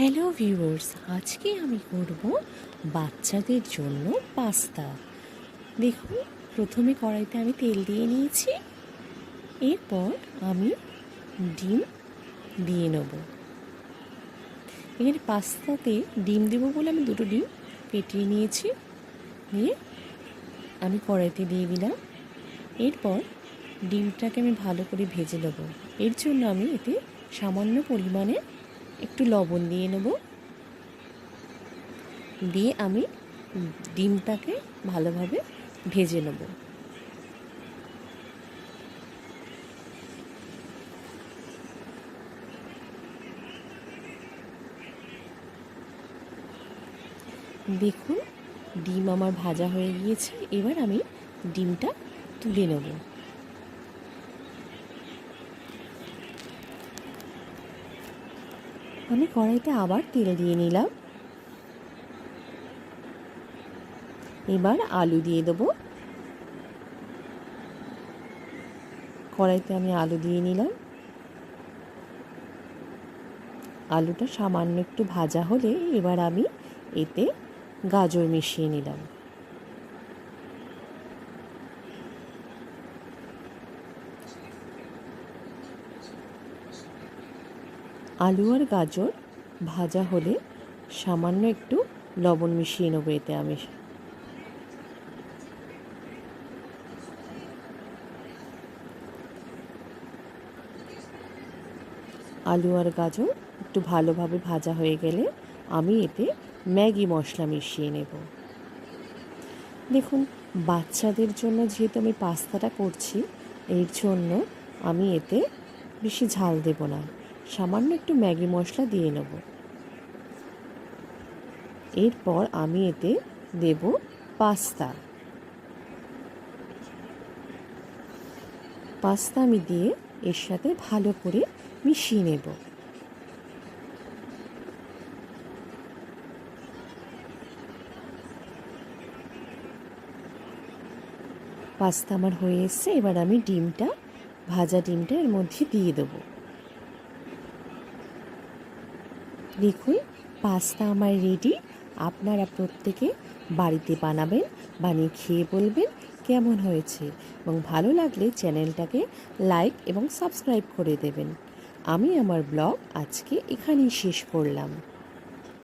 Hello viewers আজকে আমি করব বাচ্চাদের জন্য পাস্তা। দেখুন, প্রথমে কড়াইতে আমি তেল দিয়ে নিয়েছি। এরপর আমি ডিম দিয়ে নেব। এখানে পাস্তাতে ডিম দেবো বলে আমি দুটো ডিম ফেটিয়ে নিয়েছি। দিয়ে আমি কড়াইতে দিয়ে দিলাম। এরপর ডিমটাকে আমি ভালো করে ভেজে নেব। এর জন্য আমি এতে সামান্য পরিমাণে একটু লবণ দিয়ে নেব। দিয়ে আমি ডিমটাকে ভালোভাবে ভেজে নেব। দেখুন, ডিম আমার ভাজা হয়ে গিয়েছে। এবার আমি ডিমটা তুলে নেব। আমি কড়াইতে আবার তেল দিয়ে নিলাম। এবার আলু দিয়ে দেবো। কড়াইতে আমি আলু দিয়ে নিলাম। আলুটা সামান্য একটু ভাজা হলে এবার আমি এতে গাজর মিশিয়ে নিলাম। আলু আর গাজর ভাজা হলে সামান্য একটু লবণ মিশিয়ে নেব এতে আমি। আলু আর গাজর একটু ভালোভাবে ভাজা হয়ে গেলে আমি এতে ম্যাগি মশলা মিশিয়ে নেব। দেখুন, বাচ্চাদের জন্য যেহেতু আমি পাস্তাটা করছি, এর জন্য আমি এতে বেশি ঝাল দেব না। সামান্য একটু ম্যাগি মশলা দিয়ে নেব। এরপর আমি এতে দেব পাস্তা। পাস্তা আমি দিয়ে এর সাথে ভালো করে মিশিয়ে নেব। পাস্তা আমার হয়ে এসছে, এবার আমি ডিমটা, ভাজা ডিমটা এর মধ্যে দিয়ে দেবো। দেখুন পাস্তা আমার রেডি আপনারা প্রত্যেকে বাড়িতে বানাবেন, বানিয়ে খেয়ে বলবেন কেমন হয়েছে। এবং ভালো লাগলে চ্যানেলটাকে লাইক এবং সাবস্ক্রাইব করে দেবেন। আমি আমার ব্লগ আজকে এখানেই শেষ করলাম।